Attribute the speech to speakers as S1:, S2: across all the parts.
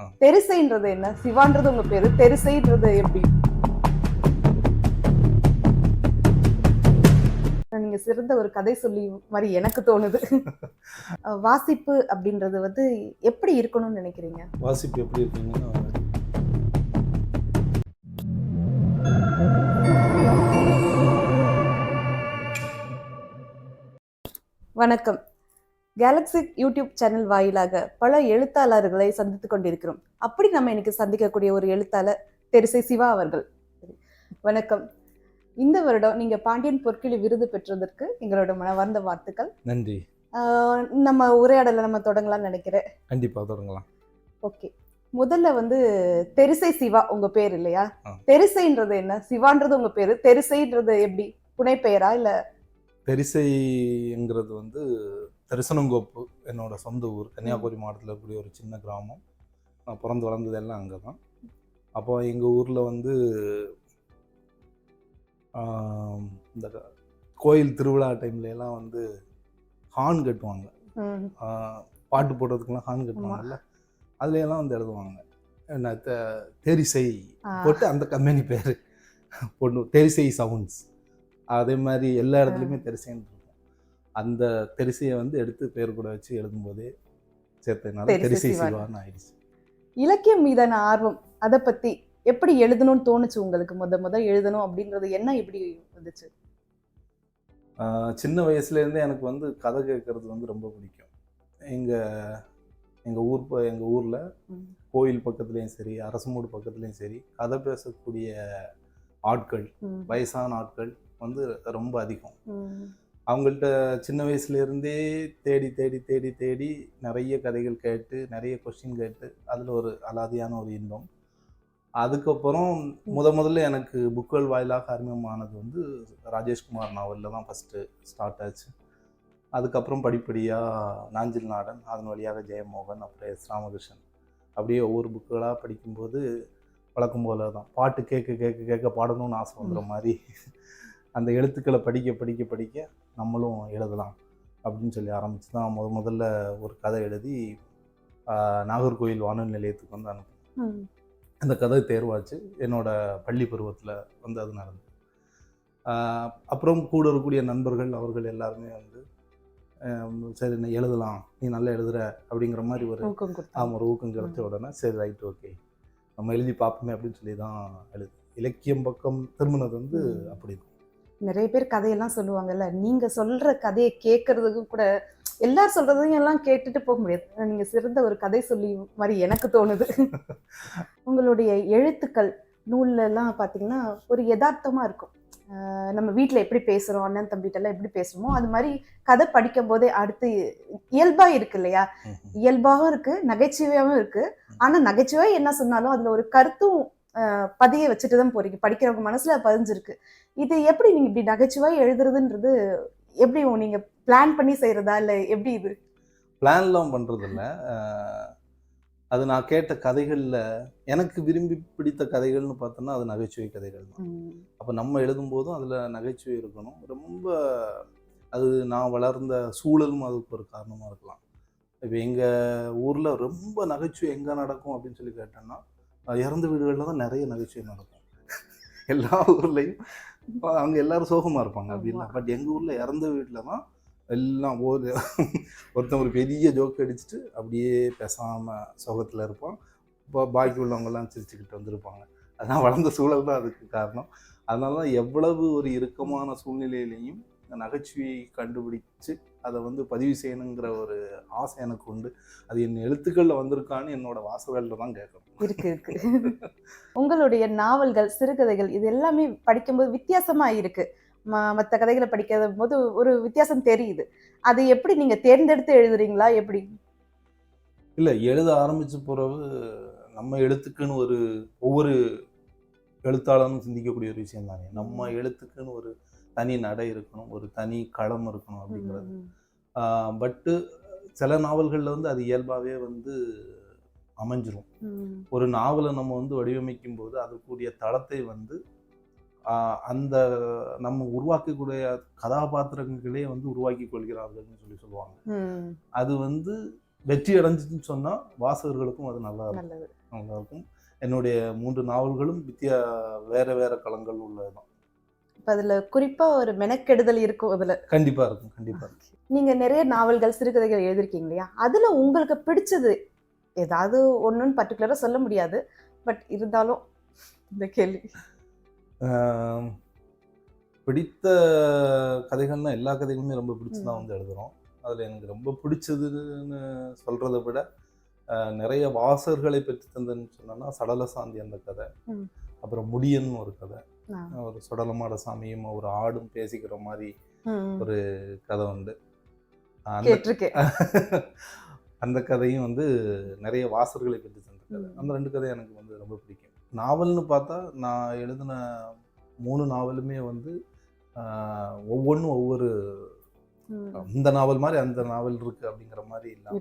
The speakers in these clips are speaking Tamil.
S1: ஆ.
S2: தெரிசைன்றது என்ன? சிவான்றது உங்க பேரு தெரிசைன்றது எப்படி? நீங்க சிறந்த ஒரு கதை சொல்லி மாதிரி எனக்கு தோணுது. வாசிப்பு அப்படின்றது வந்து எப்படி இருக்கணும்னு நினைக்கிறீங்க?
S1: வாசிப்பு எப்படி இருக்கீங்கன்னா
S2: வணக்கம். கேலக்ஸி யூடியூப் சேனல் வாயிலாக பல எழுத்தாளர்களை சந்தித்துக் கொண்டிருக்கிறோம். அப்படி நம்ம இன்னைக்கு சந்திக்கக்கூடிய ஒரு எழுத்தாளர் தெரிசை சிவா அவர்கள். வணக்கம். இந்த வருடம் நீங்க பாண்டியன் பொற்கிளி விருது பெற்றதற்கு எங்களோட மனவார்ந்த வாழ்த்துக்கள்.
S1: நன்றி.
S2: நம்ம உரையாடலை நம்ம தொடங்கலாம்னு நினைக்கிறேன்.
S1: கண்டிப்பாக தொடங்கலாம்.
S2: ஓகே. முதல்ல வந்து தெரிசை சிவா உங்க பேர் இல்லையா. தெரிசைன்றது என்ன? சிவான்றது உங்க பேரு? தெரிசைன்றது எப்படி? புனைப்பெயரா இல்ல?
S1: தெரிசைங்கிறது வந்து தரிசனங்கோப்பு என்னோட சொந்த ஊர். கன்னியாகுமரி மாவட்டத்தில் இருக்கக்கூடிய ஒரு சின்ன கிராமம். நான் பிறந்து வளர்ந்தது எல்லாம் அங்கே தான் அப்போ எங்கள் ஊரில் வந்து இந்த கோயில் திருவிழா டைம்ல எல்லாம் வந்து ஹார்ன் கட்டுவாங்க. பாட்டு போடுறதுக்கெல்லாம் ஹார்ன் கட்டுவாங்கல்ல. அதுல எல்லாம் வந்து எழுதுவாங்க. என்ன தெரிசை போட்டு அந்த கம்பெனி பேர். பொண்ணு தெரிசை சவுண்ட்ஸ் அதே மாதிரி எல்லா இடத்துலையுமே தெரிசைன்னு அந்த தெரிசையை வந்து எடுத்து பேர் கூட வச்சு எழுதும்போதே சேர்த்ததுனால
S2: தெரிசை சிவான்னு.
S1: ஆயிடுச்சு.
S2: இலக்கியம் மீதான ஆர்வம் அதை பத்தி எப்படி எழுதணும்னு தோணுச்சு உங்களுக்கு? முத முத எழுதணும் அப்படின்றது என்ன எப்படி வந்துச்சு?
S1: சின்ன வயசுலேருந்தே எனக்கு வந்து கதை கேட்கறது வந்து ரொம்ப பிடிக்கும். எங்கள் எங்கள் ஊர் ப- எங்க ஊரில். கோயில் பக்கத்துலேயும் சரி அரசமூடு பக்கத்துலேயும் சரி கதை பேசக்கூடிய ஆட்கள் வயசான ஆட்கள் வந்து ரொம்ப அதிகம். அவங்கள்ட்ட சின்ன வயசுலேருந்தே தேடி தேடி தேடி தேடி நிறைய கதைகள் கேட்டு நிறைய கொஸ்டின் கேட்டு அதில் ஒரு அலாதியான ஒரு இன்பம். அதுக்கப்புறம் முத முதல்ல எனக்கு புக்குகள் வாயிலாக அறிமுகமானது வந்து ராஜேஷ்குமார் நாவலில் தான் ஃபஸ்ட்டு ஸ்டார்ட் ஆச்சு. அதுக்கப்புறம் படிப்படியாக நாஞ்சில் நாடன் அதன் வழியாக ஜெயமோகன் அப்புறம் எஸ் ராமகிருஷ்ணன். அப்படியே ஒவ்வொரு புக்குகளாக படிக்கும்போது வழக்கம் போல தான் பாட்டு கேட்க கேட்க கேட்க பாடணும்னு ஆசை வந்துற மாதிரி. அந்த எழுத்துக்களை படிக்க படிக்க படிக்க நம்மளும் எழுதலாம் அப்படின்னு சொல்லி ஆரம்பித்து தான் முத முதல்ல ஒரு கதை எழுதி ஆஹ், நாகர்கோயில் வானொலி நிலையத்துக்கு வந்து அனுப்பினேன். அந்த கதை தேர்வாச்சு. என்னோட பள்ளி பருவத்தில் வந்து அது நடந்தது. அப்புறம் கூட இருக்கக்கூடிய நண்பர்கள் அவர்கள் எல்லாருமே வந்து சரி நீ எழுதலாம். நீ நல்லா எழுதுற. அப்படிங்கிற மாதிரி ஒரு. ஆமாம் ஒரு ஊக்கம் கிடைச்ச உடனே சரி ரைட் ஓகே. நம்ம எழுதி பார்ப்போமே அப்படின்னு சொல்லி தான் எழுது. இலக்கியம் பக்கம் திரும்பினது வந்து. அப்படி
S2: நிறைய பேர் கதையெல்லாம் சொல்லுவாங்கல்ல. நீங்க சொல்ற கதையை கேட்கறதுக்கும் கூட எல்லாரும் சொல்றதையும் எல்லாம் கேட்டுட்டு போக முடியாது. நீங்க சிறந்த ஒரு கதை சொல்லி மாதிரி எனக்கு தோணுது. உங்களுடைய எழுத்துக்கள் நூல்ல எல்லாம் பாத்தீங்கன்னா ஒரு யதார்த்தமா இருக்கும். நம்ம வீட்ல எப்படி பேசுறோம் அண்ணன் தம்பிகிட்ட எல்லாம் எப்படி பேசுறோமோ அது மாதிரி கதை படிக்கும் போதே அடுத்து இயல்பா இருக்கு இல்லையா. இயல்பாகவும் இருக்கு நகைச்சுவையாகவும் இருக்கு. ஆனா நகைச்சுவை என்ன சொன்னாலும் அதுல ஒரு கருத்தும் பதிய வச்சுட்டு தான் போறீங்க. படிக்கிறவங்க மனசுல பதிஞ்சிருக்கு. இது எப்படி நீங்க இப்படி நகைச்சுவை எழுதுறதுன்றது எப்படி நீங்க பிளான் பண்ணி செய்யறதா இல்ல எப்படி இது?
S1: பிளான்லாம் பண்ணுறதில்ல அது நான் கேட்ட கதைகளில் எனக்கு விரும்பி பிடித்த கதைகள்னு பார்த்தோன்னா அது நகைச்சுவை கதைகள் தான். அப்போ நம்ம எழுதும்போதும் அதில் நகைச்சுவை இருக்கணும். ரொம்ப அது நான் வளர்ந்த சூழலும் அதுக்கு ஒரு காரணமாக இருக்கலாம். இப்போ எங்கள் ஊரில் ரொம்ப நகைச்சுவை எங்கே நடக்கும் அப்படின்னு சொல்லி கேட்டோன்னா இறந்த வீடுகளில் தான் நிறைய நகைச்சுவை நடக்கும். எல்லா ஊர்லேயும் அவங்க எல்லாரும் சோகமாக இருப்பாங்க அப்படின்னா. பட் எங்கள் ஊரில் இறந்த வீட்டில் தான் எல்லாம் ஒரு ஒருத்தன் ஒரு பெரிய ஜோக் அடிச்சுட்டு அப்படியே பேசாமல் சோகத்தில் இருப்பான். இப்போ பாக்கி உள்ளவங்கெல்லாம் சிரிச்சுக்கிட்டு வந்திருப்பாங்க. அதான் வளர்ந்த சூழல் தான் அதுக்கு காரணம். அதனால தான் எவ்வளவு ஒரு இறுக்கமான சூழ்நிலையிலையும் நகைச்சுவையை கண்டுபிடிச்சு அதை வந்து பதிவு செய்யணுங்கிற ஒரு ஆசை எனக்கு உண்டு. அது என் எழுத்துக்களில் வந்திருக்கான்னு என்னோட வாசகங்களில் தான் கேட்கணும்.
S2: இருக்கு இருக்கு. உங்களுடைய நாவல்கள் சிறுகதைகள் இது எல்லாமே படிக்கும்போது வித்தியாசமா இருக்கு. ம- மத்த கதைகளை படிக்கிற போது ஒரு வித்தியாசம் தெரியுது. அது எப்படி நீங்க தேர்ந்தெடுத்து எழுதுறீங்களா? எப்படி?
S1: இல்லை எழுத ஆரம்பிச்ச பிறகு நம்ம எழுத்துக்குன்னு ஒரு ஒவ்வொரு எழுத்தாளரும் சிந்திக்கக்கூடிய ஒரு விஷயம் தானே நம்ம எழுத்துக்குன்னு ஒரு தனி நடை இருக்கணும் ஒரு தனி களம் இருக்கணும் அப்படிங்கிறது. பட்டு சில நாவல்களில் வந்து அது இயல்பாகவே வந்து அமைஞ்சிரும். ஒரு நாவலை நம்ம வந்து வடிவமைக்கும் போது அதுக்குரிய தளத்தை வந்து அந்த நம்ம உருவாக்கக்கூடிய கதாபாத்திரங்களே வந்து உருவாக்கி கொள்கிறார்கள்னு சொல்லி சொல்லுவாங்க. அது வந்து வெற்றி அடைஞ்சிச்சுன்னு சொன்னா வாசகர்களுக்கும் அது நல்லா இருக்கும். நல்லா இருக்கும். என்னுடைய மூன்று நாவல்களும் வித்தியா வேற வேற களங்கள் உள்ளதுதான்.
S2: இப்ப அதுல குறிப்பா ஒரு மெனக்கெடுதல் இருக்கும் அதுல.
S1: கண்டிப்பா இருக்கும் கண்டிப்பா இருக்கும்.
S2: நீங்க நிறைய நாவல்கள் சிறுகதைகள் எழுதிருக்கீங்க இல்லையா? அதுல உங்களுக்கு பிடிச்சது ஏதாவது ஒண்ணுன்னு பர்டிகுலரா சொல்ல முடியாது. பட் இருந்தாலும் இந்த கேள்வி.
S1: பிடித்த கதைகள்னா எல்லா கதைகளுமே ரொம்ப பிடிச்சு தான் வந்து எழுதுறோம். அதில் எனக்கு ரொம்ப பிடிச்சதுன்னு சொல்கிறத விட நிறைய வாசகர்களை பெற்று தந்ததுன்னு சொன்னோன்னா சடல சாந்தி அந்த கதை. அப்புறம் முடியன் ஒரு கதை. ஒரு சுடலமாட சாமியும் ஒரு ஆடும் பேசிக்கிற மாதிரி ஒரு கதை உண்டு. அந்த கதையும் வந்து நிறைய வாசகர்களை பெற்று தந்த கதை. அந்த ரெண்டு கதை எனக்கு வந்து ரொம்ப பிடிக்கும். நாவல்னு பார்த்தா நான் எழுதின மூணு நாவலுமே வந்து ஒவ்வொன்றும் ஒவ்வொரு இந்த நாவல் மாதிரி அந்த நாவல் இருக்கு அப்படிங்கிற மாதிரி இல்லாமல்.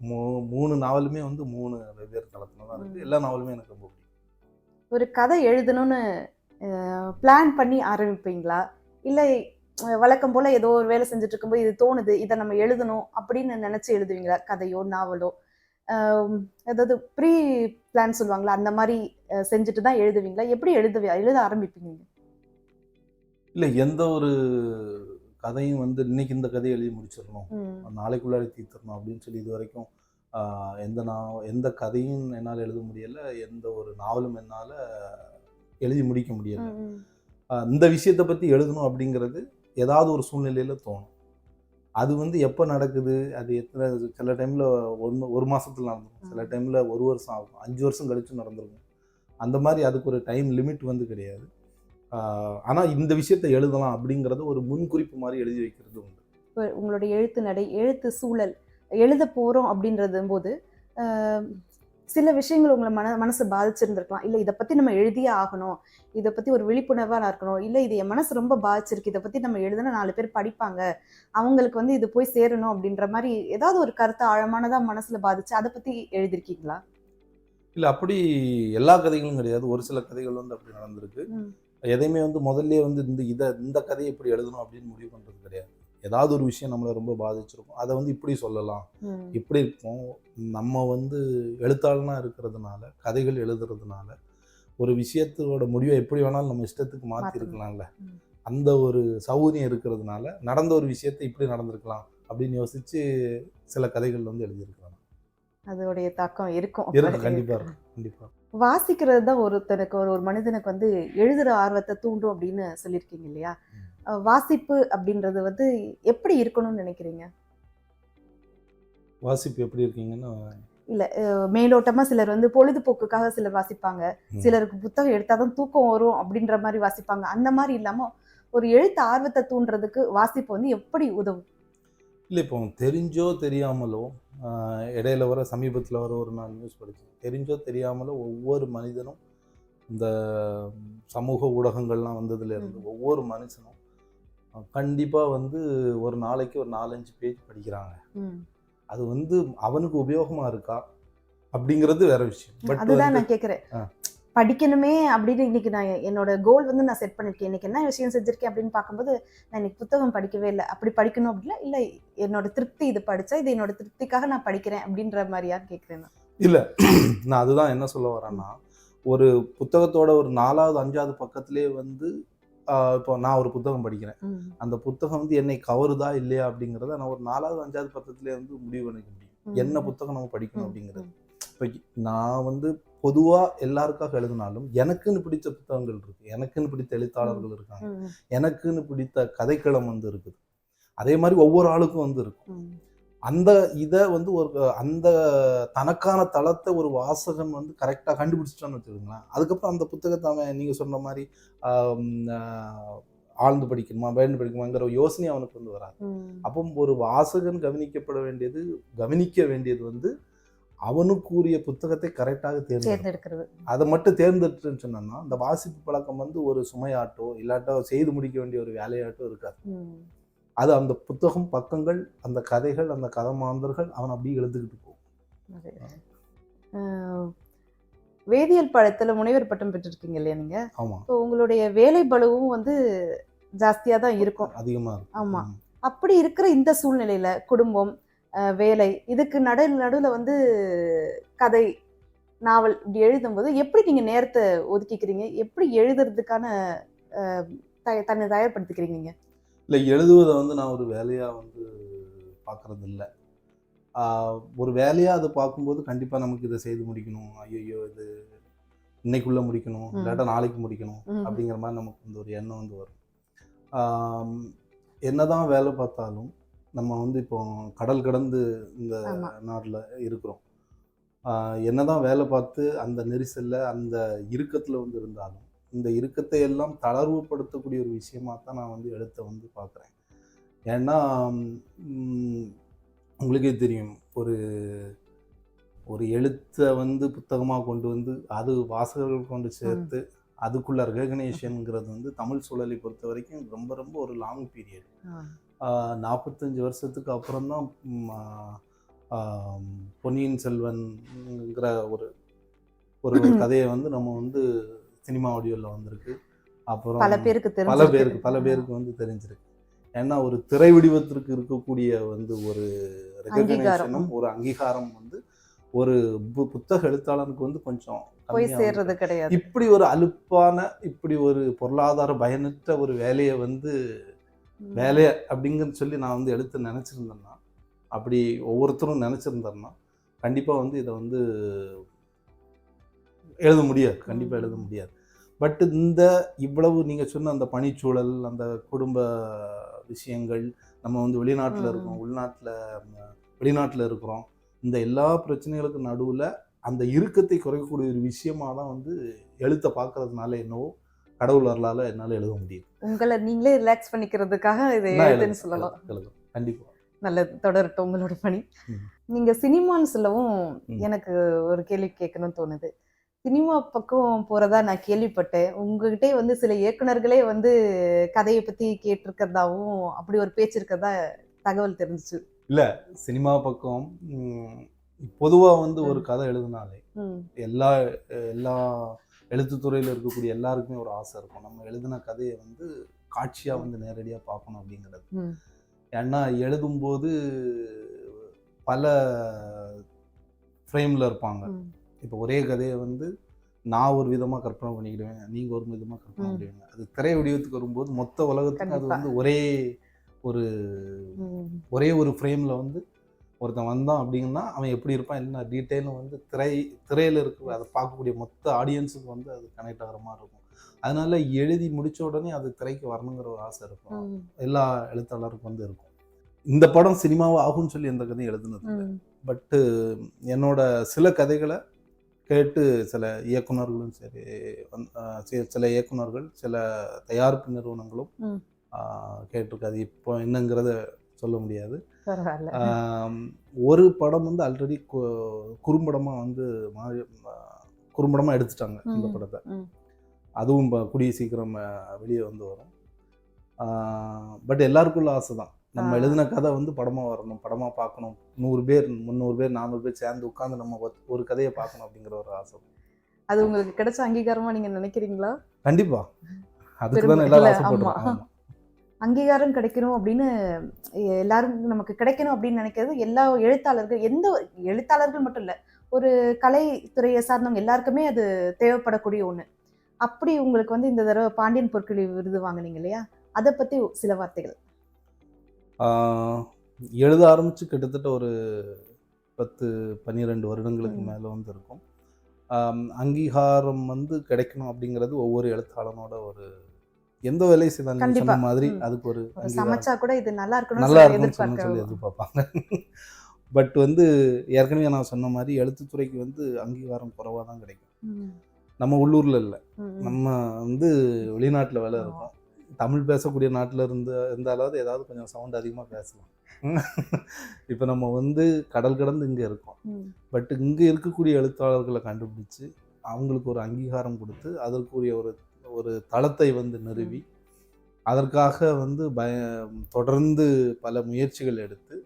S1: மூ மூணு நாவலுமே வந்து மூணு வெவ்வேறு தளத்துல தான் இருக்கு. எல்லா நாவலுமே எனக்கு ரொம்ப பிடிக்கும்.
S2: ஒரு கதை எழுதணும்னு பிளான் பண்ணி ஆரம்பிப்பீங்களா? இல்லை வழக்கம் போல ஏதோ ஒரு வேலை செஞ்சுட்டு இருக்கும்போது இது தோணுது இதை நம்ம எழுதணும் அப்படின்னு நினைச்சு எழுதுவீங்களா? கதையோ நாவலோ? அதாவது ப்ரீ பிளான் சொல்லுவாங்களா? அந்த மாதிரி செஞ்சுட்டு தான் எழுதுவீங்களா? எப்படி எழுதுவி எழுத ஆரம்பிப்பீங்க?
S1: இல்லை எந்த ஒரு கதையும் வந்து இன்னைக்கு இந்த கதையை எழுதி முடிச்சிடணும். நாளைக்குள்ளாடி தீர்த்தரணும் அப்படின்னு சொல்லி இது வரைக்கும் எந்த நா எந்த கதையும் என்னால் எழுத முடியல எந்த ஒரு நாவலும் என்னால் எழுதி முடிக்க முடியல. இந்த விஷயத்தை பற்றி எழுதணும் அப்படிங்கிறது ஏதாவது ஒரு சூழ்நிலையில் தோணும். அது வந்து எப்போ நடக்குது? அது எத்தனை சில டைமில் ஒன்று ஒரு மாசத்துல நடந்துடும் சில. டைமில் ஒரு வருஷம் ஆகும். அஞ்சு வருஷம் கழிச்சு நடந்திருக்கும். அந்த மாதிரி அதுக்கு ஒரு டைம் லிமிட் வந்து கிடையாது. ஆனால் இந்த விஷயத்தை எழுதலாம் அப்படிங்கிறத ஒரு முன்குறிப்பு மாதிரி எழுதி வைக்கிறது உண்டு.
S2: உங்களுடைய எழுத்து நடை எழுத்து சூழல் எழுத போறோம் அப்படின்றது போது சில விஷயங்கள் உங்களை மன மனசு பாதிச்சிருந்திருக்கலாம். இல்லை இதை பத்தி நம்ம எழுதியே ஆகணும். இதை பத்தி ஒரு விழிப்புணர்வா நான் இருக்கணும். இல்லை இது என் மனசு ரொம்ப பாதிச்சிருக்கு. இதை பத்தி நம்ம எழுதுனா நாலு பேர் படிப்பாங்க. அவங்களுக்கு வந்து இது போய் சேரணும் அப்படின்ற மாதிரி ஏதாவது ஒரு கருத்து ஆழமானதா மனசுல பாதிச்சு அதை பத்தி எழுதிருக்கீங்களா
S1: இல்லை அப்படி எல்லா கதைகளும் கிடையாது. ஒரு சில கதைகள் வந்து அப்படி நடந்திருக்கு. எதையுமே வந்து முதல்ல வந்து இந்த இதை இந்த கதையை இப்படி எழுதணும் அப்படின்னு முடிவு பண்ணுறது கிடையாது. ஏதாவது ஒரு விஷயம் நம்மளை ரொம்ப பாதிச்சிருக்கும். அதை வந்து இப்படி சொல்லலாம். இப்படி இருக்கும். நம்ம வந்து எழுத்தாளனா இருக்கிறதுனால கதைகள் எழுதுறதுனால ஒரு விஷயத்தோட முடிவை எப்படி வேணாலும் நம்ம இஷ்டத்துக்கு மாற்றிருக்கலாம்ல. அந்த ஒரு சௌகரியம் இருக்கிறதுனால நடந்த ஒரு விஷயத்தை இப்படி நடந்திருக்கலாம் அப்படின்னு யோசிச்சு சில கதைகள் வந்து எழுதியிருக்கலாம்
S2: அதோடைய தாக்கம் இருக்கும்.
S1: இருக்கும். கண்டிப்பா இருக்கும். கண்டிப்பா
S2: வாசிக்கிறது தான் ஒருத்தனுக்கு ஒரு ஒரு மனிதனுக்கு வந்து எழுதுற ஆர்வத்தை தூண்டும் அப்படின்னு சொல்லியிருக்கீங்க இல்லையா? வாசிப்பு அப்படின்றது வந்து எப்படி இருக்கணும்னு நினைக்கிறீங்க?
S1: வாசிப்பு எப்படி இருக்கீங்கன்னா
S2: இல்ல அஹ் மேலோட்டமா சிலர் வந்து பொழுதுபோக்குக்காக சிலர் வாசிப்பாங்க. சிலருக்கு புத்தகம் எடுத்தாதான் தூக்கம் வரும் அப்படின்ற மாதிரி வாசிப்பாங்க. அந்த மாதிரி இல்லாம ஒரு எழுத்து ஆர்வத்தை தூண்டுறதுக்கு வாசிப்பு வந்து எப்படி உதவும்?
S1: இல்லை இப்போ தெரிஞ்சோ தெரியாமலோ இடையில வர சமீபத்தில் வர ஒரு நான் நியூஸ் படித்தேன் தெரிஞ்சோ தெரியாமலோ ஒவ்வொரு மனிதனும் இந்த சமூக ஊடகங்கள்லாம் வந்ததுல இருந்து ஒவ்வொரு மனுஷனும் கண்டிப்பாக வந்து ஒரு நாளைக்கு ஒரு நாலஞ்சு பேஜ் படிக்கிறாங்க. அது வந்து அவனுக்கு உபயோகமாக இருக்கா? அப்படிங்கிறது வேற விஷயம். பட்
S2: அதுதான் நான் கேக்குறேன்.
S1: ஆ.
S2: படிக்கணுமே அப்படின்னு இன்னைக்கு நான் என்னோட கோல் வந்து நான் செட் பண்ணிருக்கேன். இன்னைக்கு என்ன விஷயம் செஞ்சிருக்கேன் அப்படின்னு பார்க்கும்போது நான் இன்னைக்கு புத்தகம் படிக்கவே இல்லை. அப்படி படிக்கணும் அப்படின்னா இல்ல என்னோட திருப்தி இது படிச்சா இது என்னோட திருப்திக்காக நான் படிக்கிறேன் அப்படின்ற மாதிரியா கேக்குறேன் நான்.
S1: இல்லை. நான் அதுதான் என்ன சொல்ல வரேன்னா ஒரு புத்தகத்தோட ஒரு நாலாவது அஞ்சாவது பக்கத்திலே வந்து இப்போ நான் ஒரு புத்தகம் படிக்கிறேன். அந்த புத்தகம் வந்து என்னை கவருதா இல்லையா அப்படிங்கிறத நான் ஒரு நாலாவது அஞ்சாவது பக்கத்துலேயே வந்து முடிவு பண்ணிக்க முடியும். என்ன புத்தகம் நம்ம படிக்கணும். அப்படிங்கிறது. இப்போ நான் வந்து பொதுவாக எல்லாருக்காக எழுதினாலும் எனக்குன்னு பிடித்த புத்தகங்கள் இருக்கு எனக்குன்னு பிடித்த எழுத்தாளர்கள் இருக்காங்க. எனக்குன்னு பிடித்த கதைக்களம் வந்து இருக்குது அதே மாதிரி ஒவ்வொரு ஆளுக்கும் வந்து இருக்கும். அந்த இதை வந்து ஒரு அந்த தனக்கான தளத்தை ஒரு வாசகன் வந்து கரெக்டாக கண்டுபிடிச்சிட்டான்னு வச்சுக்கோங்களேன். அதுக்கப்புறம் அந்த புத்தகத்தை அவன் நீங்கள் சொன்ன மாதிரி ஆழ்ந்து படிக்கணுமா வேண்டு படிக்கணுமாங்கிற ஒரு யோசனை அவனுக்கு வந்து வராது. அப்போ ஒரு வாசகன் கவனிக்கப்பட வேண்டியது கவனிக்க வேண்டியது வந்து அவனுக்குரிய புத்தகத்தை கரெக்டாக
S2: தேர்ந்தெடுக்கிறது.
S1: அதை மட்டும் தேர்ந்தெடுத்துன்னு சொன்னோம்னா அந்த வாசிப்பு பழக்கம் வந்து ஒரு சுமையாட்டோ இல்லாட்டோ செய்து முடிக்க வேண்டிய ஒரு வேலையாட்டோ இருக்காது. அது அந்த புத்தகம் பக்கங்கள் அந்த கதைகள் அந்த கதமாந்தர்கள் அவன் அப்படியே எழுதுக்கிட்டு போகும்.
S2: வேதியியல் பாடத்துல முனைவர் பட்டம் பெற்றிருக்கீங்க இல்லையா நீங்க?
S1: ஆமா.
S2: இப்போ உங்களுடைய வேலை பளுவும் வந்து ஜாஸ்தியா தான் இருக்கும்.
S1: அதிகமா இருக்கும்.
S2: ஆமா.
S1: ம்.
S2: அப்படி இருக்கிற இந்த சூழ்நிலையில குடும்பம் வேலை இதுக்கு நடு நடுவில் வந்து கதை நாவல் இப்படி எழுதும்போது எப்படி நீங்க நேரத்தை ஒதுக்கிக்கிறீங்க? எப்படி எழுதுறதுக்கான தய- தன்னை தயார்படுத்திக்கிறீங்க
S1: இல்லை எழுதுவதை வந்து நான் ஒரு வேலையாக வந்து பார்க்கறது இல்லை ஒரு வேலையாக அதை பார்க்கும்போது கண்டிப்பாக நமக்கு இதை செய்து முடிக்கணும் ஐயோ இது இன்னைக்குள்ளே முடிக்கணும். இல்லாட்டா நாளைக்கு முடிக்கணும். அப்படிங்கிற மாதிரி நமக்கு வந்து ஒரு எண்ணம் வந்து வரும் ஆம், என்னதான் வேலை பார்த்தாலும் நம்ம வந்து இப்போ கடல் கடந்து இந்த. நாட்டில் இருக்கிறோம் என்னதான் வேலை பார்த்து அந்த நெரிசல்ல அந்த இறுக்கத்தில் வந்து இருந்தாலும் இந்த இறுக்கத்தை எல்லாம் தளர்வுபடுத்தக்கூடிய ஒரு விஷயமா தான் நான் வந்து எழுத்தை வந்து பார்க்குறேன். ஏன்னா உங்களுக்கே தெரியும். ஒரு ஒரு எழுத்தை வந்து புத்தகமாக கொண்டு வந்து அது வாசகர்கள் கொண்டு சேர்த்து அதுக்குள்ள ரெகக்னேஷனுங்கிறது வந்து தமிழ் சூழலை பொறுத்த வரைக்கும் ரொம்ப ரொம்ப ஒரு லாங் பீரியட் நாற்பத்தஞ்சு வருஷத்துக்கு அப்புறம் தான் பொன்னியின் செல்வன்ங்கிற ஒரு ஒரு கதையை வந்து நம்ம வந்து சினிமா ஆடியோவில் வந்திருக்கு. அப்புறம்
S2: பல பேருக்கு
S1: பல பேருக்கு பல பேருக்கு வந்து தெரிஞ்சிருக்கு. ஏன்னா ஒரு திரை வடிவத்திற்கு இருக்கக்கூடிய வந்து ஒரு ரெகக்னேஷனும் ஒரு அங்கீகாரம் வந்து ஒரு பு- புத்தக எழுத்தாளனுக்கு வந்து கொஞ்சம்
S2: போய் சேர்றது கிடையாது.
S1: இப்படி ஒரு அலுப்பான இப்படி ஒரு பொருளாதார பயனற்ற ஒரு வேலையை வந்து
S2: ம்.
S1: வேலை அப்படிங்கன்னு சொல்லி நான் வந்து எடுத்து நினச்சிருந்தேன்னா அப்படி ஒவ்வொருத்தரும் நினச்சிருந்தேன்னா கண்டிப்பாக வந்து இதை வந்து எழுத முடியாது. கண்டிப்பாக எழுத முடியாது. பட் இந்த இவ்வளவு நீங்கள் சொன்ன அந்த பணிச்சூழல் அந்த குடும்ப விஷயங்கள் நம்ம வந்து வெளிநாட்டில். இருக்கோம் உள்நாட்டில் வெளிநாட்டில் இருக்கிறோம் இந்த எல்லா பிரச்சனைகளுக்கு நடுவில் அந்த இறுக்கத்தை குறைக்கக்கூடிய ஒரு விஷயமா தான் வந்து எழுத்தை பார்க்கறதுனால என்னவோ கடவுள் அருளால என்னால் எழுத முடியுது.
S2: உங்களை நீங்களே ரிலாக்ஸ் பண்ணிக்கிறதுக்காக இதை எழுதுன்னு சொல்லலாம்.
S1: எழுதுறேன். கண்டிப்பா.
S2: நல்லது. தொடரட்டும் உங்களோட பணி.
S1: ம்.
S2: நீங்க சினிமான்னு சொல்லவும். எனக்கு ஒரு கேள்வி கேட்கணும்னு தோணுது. சினிமா பக்கம் போறதா நான் கேள்விப்பட்டேன். உங்ககிட்டே வந்து சில இயக்குனர்களே வந்து கதையை பத்தி கேட்டிருக்கிறதாவும் அப்படி ஒரு பேச்சு இருக்கிறதா தகவல் தெரிஞ்சுச்சு.
S1: சினிமா பக்கம் பொதுவாக வந்து ஒரு கதை எழுதினாலே எல்லா எல்லா எழுத்துத்துறையில் இருக்கக்கூடிய எல்லாருக்குமே ஒரு ஆசை இருக்கும். நம்ம எழுதின கதையை வந்து காட்சியாக வந்து நேரடியாக பார்க்கணும் அப்படிங்கிறது. ஏன்னா எழுதும்போது பல ஃப்ரேமில் இருப்பாங்க. இப்போ ஒரே கதையை வந்து நான் ஒரு விதமாக கற்பனை பண்ணிக்கிடுவேன் நீங்கள் ஒரு விதமாக கற்பனை. பண்ணிடுவீங்க அது திரை வடிவத்துக்கு வரும்போது மொத்த உலகத்துக்கு அது. வந்து ஒரே ஒரு. ஒரே ஒரு ஃப்ரேமில் வந்து ஒருத்தன் வந்தான் அப்படின்னா அவன் எப்படி இருப்பான் என்ன டீட்டெயிலும் வந்து திரை திரையில் இருக்கிற அதை பார்க்கக்கூடிய மொத்த ஆடியன்ஸுக்கு வந்து அது கனெக்ட் ஆகிற மாதிரி இருக்கும். அதனால எழுதி முடிச்ச உடனே அது திரைக்கு வரணுங்கிற ஒரு ஆசை இருக்கும். எல்லா எழுத்தாளருக்கும் வந்து இருக்கும். இந்த படம் சினிமாவை ஆகும்னு சொல்லி எந்த கதையும் எழுதுனது பட்டு என்னோட சில கதைகளை கேட்டு சில இயக்குனர்களும் சரி சில இயக்குனர்கள் சில தயாரிப்பு நிறுவனங்களும்
S2: ம்.
S1: ஆஹ் கேட்டிருக்கு அது இப்போ என்னங்கிறத சொல்ல முடியாது. ஒரு படம் வந்து ஆல்ரெடி குறும்படமாக வந்து மாறி குறும்படமாக எடுத்துட்டாங்க இந்த படத்தை. அதுவும் இப்போ கூடிய சீக்கிரம் வெளியே வந்து வரும். பட் எல்லாருக்குள்ள ஆசை தான். நம்ம. எழுதின கதை வந்து படமாக வரணும் படமாக பார்க்கணும். நூறு பேர் முந்நூறு பேர் நானூறு பேர் சேர்ந்து உட்காந்து நம்ம ஒரு- கதையை பார்க்கணும் அப்படிங்கிற ஒரு ஆசை.
S2: அது உங்களுக்கு கிடைச்ச அங்கீகாரமா நீங்க நினைக்கிறீங்களா?
S1: கண்டிப்பா. அதுக்கு தானே எல்லாரும் ஆசைப்படுறோம்.
S2: அங்கீகாரம் கிடைக்கணும் அப்படின்னு எல்லாரும் நமக்கு கிடைக்கணும் அப்படின்னு நினைக்கிறது எல்லா எழுத்தாளர்கள் எந்த எழுத்தாளர்கள் மட்டும் இல்ல ஒரு கலைத்துறையை சார்ந்தவங்க எல்லாருக்குமே அது தேவைப்படக்கூடிய ஒண்ணு. அப்படி உங்களுக்கு வந்து இந்த தடவை பாண்டியன் பொற்கிளி விருது வாங்குனீங்க இல்லையா? அதை பத்தி சில வார்த்தைகள்.
S1: எழுத ஆரம்பிச்சு கிட்டத்தட்ட ஒரு பத்து பன்னிரெண்டு வருடங்களுக்கு. மேலே வந்து இருக்கும். அங்கீகாரம் வந்து கிடைக்கணும் அப்படிங்கிறது ஒவ்வொரு எழுத்தாளனோட ஒரு எந்த வேலையை செய்தாலும். சொன்ன மாதிரி. அதுக்கு ஒரு
S2: சமைச்சா கூட இது நல்லா இருக்கணும்னு
S1: நல்லா சொன்னு சொல்லி எதிர்பார்ப்பாங்க. பட் வந்து ஏற்கனவே நான் சொன்ன மாதிரி எழுத்துத்துறைக்கு வந்து அங்கீகாரம் குறைவாக தான் கிடைக்கும். நம்ம உள்ளூரில் இல்லை. நம்ம வந்து வெளிநாட்டில் வேலை இருக்கோம். தமிழ் பேசக்கூடிய நாட்டில் இருந்து இருந்தாலாவது ஏதாவது கொஞ்சம் சவுண்ட் அதிகமாக பேசலாம். இப்போ நம்ம வந்து கடல் கடந்து இங்கே இருக்கோம். பட் இங்கே இருக்கக்கூடிய எழுத்தாளர்களை கண்டுபிடிச்சு அவங்களுக்கு ஒரு அங்கீகாரம் கொடுத்து அதற்குரிய ஒரு ஒரு தளத்தை வந்து நிறுவி அதற்காக வந்து பய தொடர்ந்து பல முயற்சிகள் எடுத்து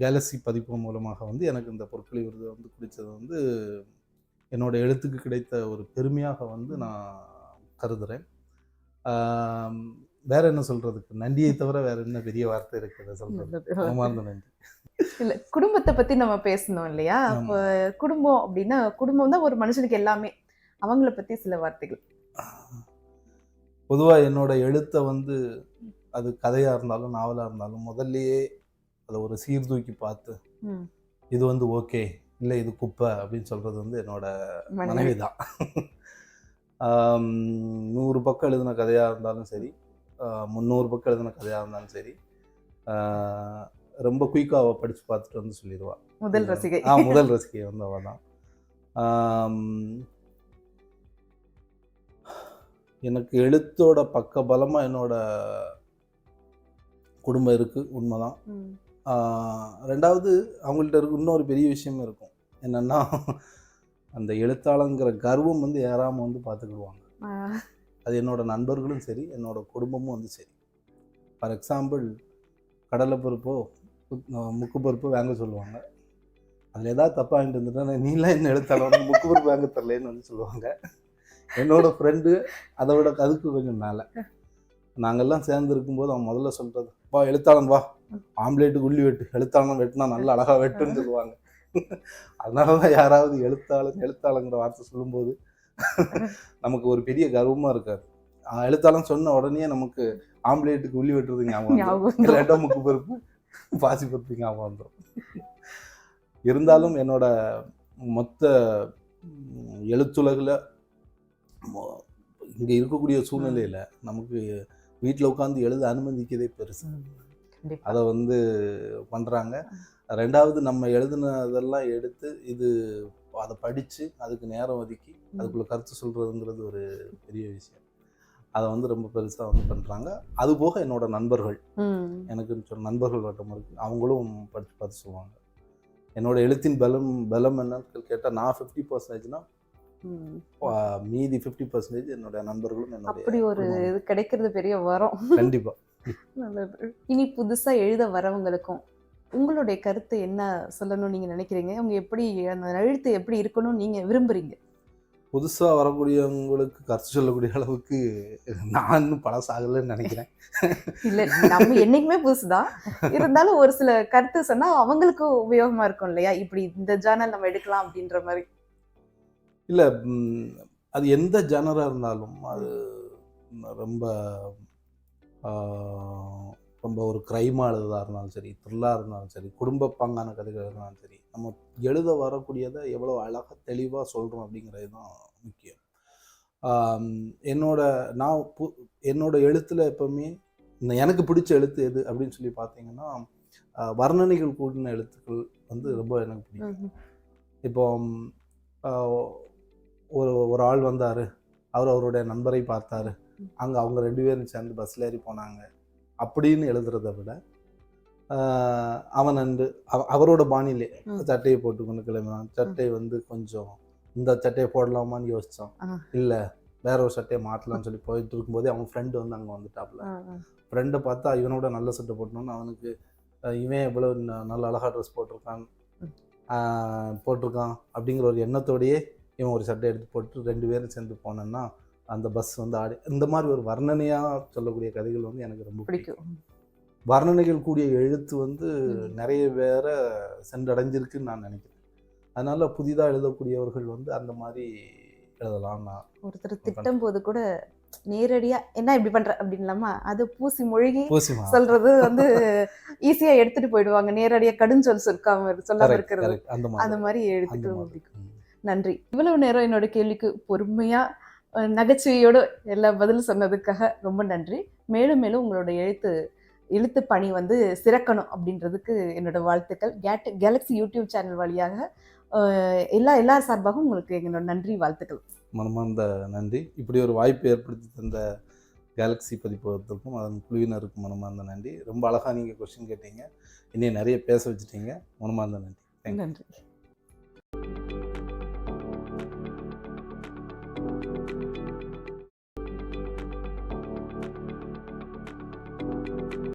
S1: கேலக்ஸி பதிப்பு மூலமாக வந்து எனக்கு இந்த பொற்களை விருது வந்து பிடிச்சது வந்து என்னோட எழுத்துக்கு கிடைத்த ஒரு பெருமையாக வந்து நான் கருதுகிறேன் வேற என்ன சொல்றதுக்கு? நன்றியை தவிர வேற என்ன பெரிய வார்த்தை இருக்குது சொல்றது? நன்றி.
S2: இல்ல குடும்பத்தை பத்தி நம்ம பேசணும் இல்லையா. அப்ப குடும்பம் அப்படின்னா குடும்பம் தான் ஒரு மனுஷனுக்கு எல்லாமே. அவங்கள பத்தி சில வார்த்தைகள்.
S1: பொதுவா என்னோட எழுத்தை வந்து அது கதையா இருந்தாலும் நாவலா இருந்தாலும் முதல்லயே அதை ஒரு சீர்தூக்கி பார்த்து. இது வந்து ஓகே இல்லை இது குப்பை அப்படின்னு சொல்றது வந்து என்னோட.
S2: மனைவி.
S1: தான் நூறு பக்கம் எழுதின கதையாக இருந்தாலும் சரி முந்நூறு பக்கம் எழுதின கதையாக இருந்தாலும் சரி ரொம்ப குயிக்காக அவள் படித்து பார்த்துட்டு வந்து சொல்லிடுவா.
S2: முதல் ரசிகை.
S1: ஆ முதல் ரசிகை வந்து அவள் தான். எனக்கு எழுத்தோட பக்க பலமாக என்னோட குடும்பம் இருக்குது உண்மைதான். ரெண்டாவது அவங்கள்ட்ட இருக்கு இன்னொரு பெரிய விஷயமும் இருக்கும். என்னன்னா அந்த எழுத்தாளங்கிற கர்வம் வந்து ஏறாமல் வந்து பார்த்துக்கிடுவாங்க. அது என்னோட நண்பர்களும் சரி என்னோட குடும்பமும் வந்து சரி. ஃபார் எக்ஸாம்பிள் கடலை பருப்போ முக்கு பருப்போ வாங்க சொல்லுவாங்க. அதில் ஏதாவது தப்பாக வாங்கிட்டு வந்துட்டா நீலாம் என்ன எழுத்தாளர்? முக்கு பருப்பு வாங்க தரலன்னு வந்து சொல்லுவாங்க. என்னோட ஃப்ரெண்டு அதை விட அதுக்கு கொஞ்சம் மேலே. நாங்கெல்லாம் சேர்ந்து இருக்கும்போது அவன் முதல்ல சொல்கிறது வா எழுத்தாளன் வா. ஆம்லேட்டுக்கு உள்ளி வெட்டு. எழுத்தாளன் வெட்டினா நல்லா அழகா வெட்டுன்னு சொல்லுவாங்க. அதனால தான் யாராவது எழுத்தாளன் எழுத்தாளங்கிற வார்த்தை சொல்லும்போது நமக்கு ஒரு பெரிய கர்வமா இருக்காது. ஆஹ் எழுத்தாளன் சொன்ன உடனே நமக்கு ஆம்லேட்டுக்கு உள்ளி வெட்டுறது ஞாபகம். இல்லாட்டா முக்கு பருப்பு பாசி பருப்பு ஞாபகம் வந்துடும் இருந்தாலும் என்னோட மொத்த எழுத்துலகில் இங்க இருக்கக்கூடிய சூழ்நிலையில நமக்கு வீட்டில் உட்காந்து எழுத அனுமதிக்கதே பெருசு. அதை வந்து பண்ணுறாங்க ரெண்டாவது நம்ம எழுதுனதெல்லாம் எடுத்து இது அதை படித்து அதுக்கு நேரம் ஒதுக்கி அதுக்குள்ள கருத்து சொல்கிறதுங்கிறது ஒரு பெரிய விஷயம். அதை வந்து ரொம்ப பெருசாக வந்து பண்ணுறாங்க அது போக என்னோட நண்பர்கள்.
S2: ம்.
S1: எனக்கு சொன்ன நண்பர்கள் வட்டம் இருக்குது அவங்களும் படித்து பார்த்து சொல்லுவாங்க. என்னோட எழுத்தின் பலம் பலம் என்னன்னு கேட்டால் நான் ஃபிஃப்டி பர்சன்டேஜ்னா. மீதி ஃபிஃப்டி பர்சன்டேஜ் என்னுடைய நண்பர்களும்
S2: அப்படி
S1: என்னுடைய
S2: ஒரு. இது கிடைக்கிறது பெரிய வரம்.
S1: கண்டிப்பா.
S2: நல்லது. இனி புதுசா எழுத வரவங்களுக்கும் உங்களுடைய கருத்து என்ன சொல்லணும்னு நீங்க நினைக்கிறீங்க? அவங்க எப்படி அந்த எழுத்து எப்படி இருக்கணும்னு நீங்க விரும்புறீங்க?
S1: புதுசாக வரக்கூடியவங்களுக்கு கருத்து சொல்லக்கூடிய அளவுக்கு நான் இன்னும் பழசாகலைன்னு நினைக்கிறேன்.
S2: இல்ல நம்ம என்னைக்குமே புதுசுதான். இருந்தாலும் ஒரு சில கருத்து சொன்னா அவங்களுக்கும் உபயோகமா இருக்கும் இல்லையா? இப்படி இந்த ஜேர்னல் நம்ம எடுக்கலாம் அப்படின்ற மாதிரி.
S1: இல்லை அது எந்த ஜனராக இருந்தாலும் அது ரொம்ப ரொம்ப ஒரு க்ரைமாக எழுதுறதா இருந்தாலும் சரி த்ரில்லாக இருந்தாலும் சரி குடும்ப பாங்கான கதைகள் இருந்தாலும் சரி நம்ம எழுத வரக்கூடியதை எவ்வளோ அழகாக தெளிவாக சொல்கிறோம் அப்படிங்கிறது தான் முக்கியம். என்னோட நான் பு என்னோட எழுத்தில் எப்பவுமே இந்த எனக்கு பிடிச்ச எழுத்து எது அப்படின்னு சொல்லி பார்த்தீங்கன்னா வர்ணனைகள் கூடின எழுத்துக்கள் வந்து ரொம்ப எனக்கு பிடிக்கும். இப்போ ஒரு ஒரு ஆள் வந்தார் அவர் அவருடைய நண்பரை பார்த்தாரு அங்கே அவங்க ரெண்டு பேரும் சேர்ந்து பஸ்ஸில் ஏறி போனாங்க. அப்படின்னு எழுதுறதை விட அவன் அவ- அவரோட பாணியிலே. சட்டையை போட்டுக்கொண்டு கிளம்பினான் சட்டை வந்து கொஞ்சம் இந்த சட்டையை போடலாமான்னு யோசித்தான். இல்லை வேற ஒரு சட்டையை மாற்றலாம்னு சொல்லி போயிட்டு இருக்கும்போதே அவன் ஃப்ரெண்டு வந்து அங்கே வந்துட்டாப்புல. ஃப்ரெண்டை பார்த்தா இவனோட நல்ல சட்டை போட்டணும்னு அவனுக்கு இவன் எவ்வளோ நல்ல அழகா ட்ரெஸ் போட்டிருக்கான் போட்டிருக்கான் அப்படிங்கிற ஒரு எண்ணத்தோடயே இவன் ஒரு சட்டை எடுத்து போட்டு ரெண்டு பேரும் சேர்ந்து போனேன்னா அந்த பஸ் வந்து ஆடி இந்த மாதிரி ஒரு வர்ணனையாக சொல்லக்கூடிய கதைகள் வந்து எனக்கு ரொம்ப பிடிக்கும். வர்ணனைகள் கூடிய எழுத்து வந்து. நிறைய பேரை சென்றடைஞ்சிருக்குன்னு நான் நினைக்கிறேன். அதனால புதிதாக எழுதக்கூடியவர்கள் வந்து அந்த மாதிரி எழுதலாம் நான்.
S2: ஒருத்தர் திட்டம் போது கூட நேரடியா என்ன இப்படி பண்ற? அப்படின்னு இல்லாம அது பூசி மொழிகி சொல்றது வந்து ஈஸியா எடுத்துட்டு போயிடுவாங்க. நேரடியா கடுஞ்சொல் சொல்லாம சொல்லாம இருக்கிறது.
S1: அந்த மாதிரி. ம்.
S2: நன்றி. இவ்வளவு நேரம் என்னோட கேள்விக்கு பொறுமையா அஹ், நகைச்சுவையோட எல்லா பதில் சொன்னதுக்காக ரொம்ப நன்றி. மேலும் மேலும் உங்களோட எழுத்து எழுத்து பணி வந்து சிறக்கணும் அப்படின்றதுக்கு என்னோட வாழ்த்துக்கள். கேட் கேலக்ஸி யூடியூப் சேனல் வழியாக எல்லா எல்லா சார்பாகவும் உங்களுக்கு என்னோட நன்றி வாழ்த்துக்கள்.
S1: மனமார்ந்த நன்றி. இப்படி ஒரு வாய்ப்பு ஏற்படுத்தி தந்த கேலக்ஸி பதிப்பகத்துக்கும் அதன் குழுவினருக்கும் மனமார்ந்த நன்றி. ரொம்ப அழகாக நீங்கள் கொஸ்டின் கேட்டீங்க. இன்னும் நிறைய பேச வச்சுட்டீங்க. மனமார்ந்த நன்றி.
S2: நன்றி.